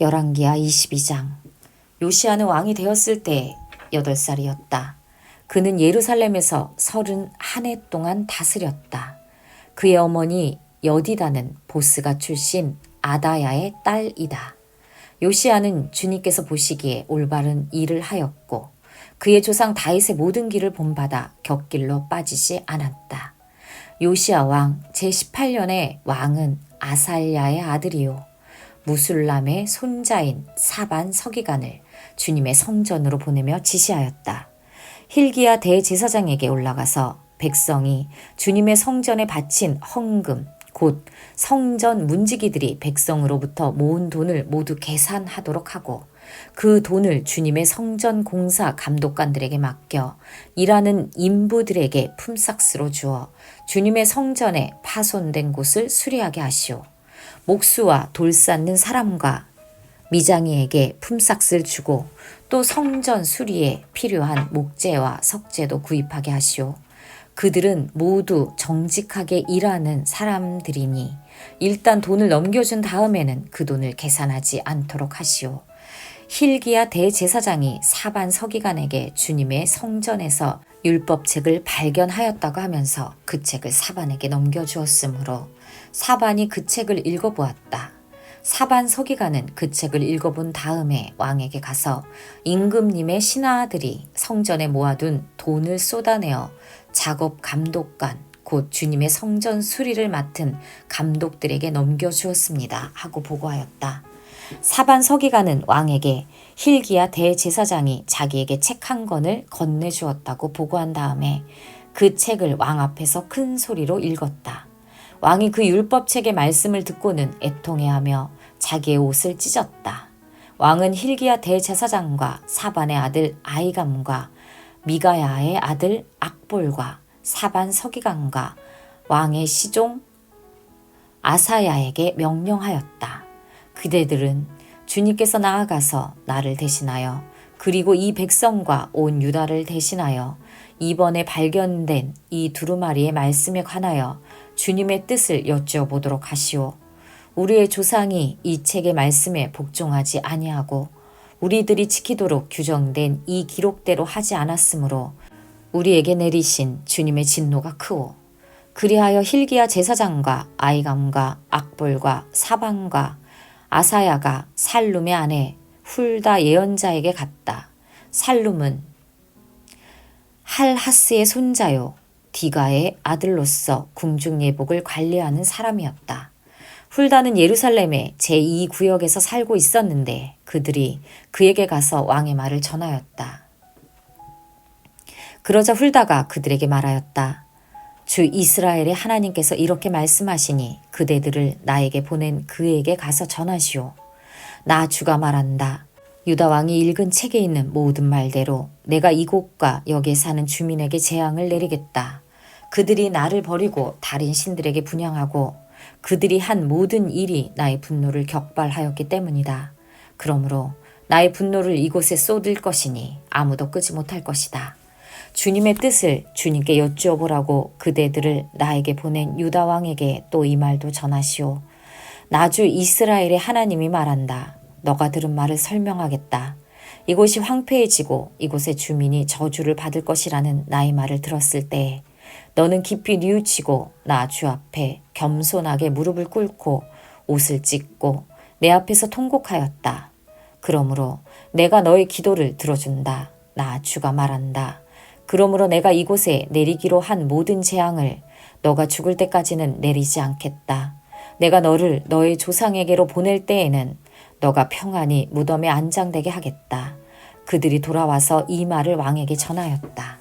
열왕기하 22장 요시아는 왕이 되었을 때 8살이었다. 그는 예루살렘에서 31해 동안 다스렸다. 그의 어머니 여디다는 보스가 출신 아다야의 딸이다. 요시아는 주님께서 보시기에 올바른 일을 하였고 그의 조상 다윗의 모든 길을 본받아 격길로 빠지지 않았다. 요시아 왕 제18년에 왕은 아살야의 아들이요 무술람의 손자인 사반 서기관을 주님의 성전으로 보내며 지시하였다. 힐기야 대제사장에게 올라가서 백성이 주님의 성전에 바친 헌금, 곧 성전 문지기들이 백성으로부터 모은 돈을 모두 계산하도록 하고 그 돈을 주님의 성전 공사 감독관들에게 맡겨 일하는 인부들에게 품삯으로 주어 주님의 성전에 파손된 곳을 수리하게 하시오. 목수와 돌 쌓는 사람과 미장이에게 품삯을 주고 또 성전 수리에 필요한 목재와 석재도 구입하게 하시오. 그들은 모두 정직하게 일하는 사람들이니 일단 돈을 넘겨준 다음에는 그 돈을 계산하지 않도록 하시오. 힐기야 대제사장이 사반 서기관에게 주님의 성전에서 율법책을 발견하였다고 하면서 그 책을 사반에게 넘겨주었으므로 사반이 그 책을 읽어보았다. 사반 서기관은 그 책을 읽어본 다음에 왕에게 가서 임금님의 신하들이 성전에 모아둔 돈을 쏟아내어 작업 감독관, 곧 주님의 성전 수리를 맡은 감독들에게 넘겨주었습니다. 하고 보고하였다. 사반 서기관은 왕에게 힐기야 대제사장이 자기에게 책 한 권을 건네주었다고 보고한 다음에 그 책을 왕 앞에서 큰 소리로 읽었다. 왕이 그 율법책의 말씀을 듣고는 애통해하며 자기의 옷을 찢었다. 왕은 힐기야 대제사장과 사반의 아들 아이감과 미가야의 아들 악볼과 사반 서기관과 왕의 시종 아사야에게 명령하였다. 그대들은 주님께서 나아가서 나를 대신하여 그리고 이 백성과 온 유다를 대신하여 이번에 발견된 이 두루마리의 말씀에 관하여 주님의 뜻을 여쭈어보도록 하시오. 우리의 조상이 이 책의 말씀에 복종하지 아니하고 우리들이 지키도록 규정된 이 기록대로 하지 않았으므로 우리에게 내리신 주님의 진노가 크오. 그리하여 힐기야 제사장과 아이감과 악볼과 사방과 아사야가 살룸의 아내 훌다 예언자에게 갔다. 살룸은 할하스의 손자요 디가의 아들로서 궁중 예복을 관리하는 사람이었다. 훌다는 예루살렘의 제2구역에서 살고 있었는데 그들이 그에게 가서 왕의 말을 전하였다. 그러자 훌다가 그들에게 말하였다. 주 이스라엘의 하나님께서 이렇게 말씀하시니 그대들을 나에게 보낸 그에게 가서 전하시오. 나 주가 말한다. 유다 왕이 읽은 책에 있는 모든 말대로 내가 이곳과 여기에 사는 주민에게 재앙을 내리겠다. 그들이 나를 버리고 다른 신들에게 분양하고 그들이 한 모든 일이 나의 분노를 격발하였기 때문이다. 그러므로 나의 분노를 이곳에 쏟을 것이니 아무도 끄지 못할 것이다. 주님의 뜻을 주님께 여쭈어 보라고 그대들을 나에게 보낸 유다 왕에게 또 이 말도 전하시오. 나주 이스라엘의 하나님이 말한다. 너가 들은 말을 설명하겠다. 이곳이 황폐해지고 이곳의 주민이 저주를 받을 것이라는 나의 말을 들었을 때 너는 깊이 뉘우치고 나 주 앞에 겸손하게 무릎을 꿇고 옷을 찢고 내 앞에서 통곡하였다. 그러므로 내가 너의 기도를 들어준다. 나 주가 말한다. 그러므로 내가 이곳에 내리기로 한 모든 재앙을 너가 죽을 때까지는 내리지 않겠다. 내가 너를 너의 조상에게로 보낼 때에는 너가 평안히 무덤에 안장되게 하겠다. 그들이 돌아와서 이 말을 왕에게 전하였다.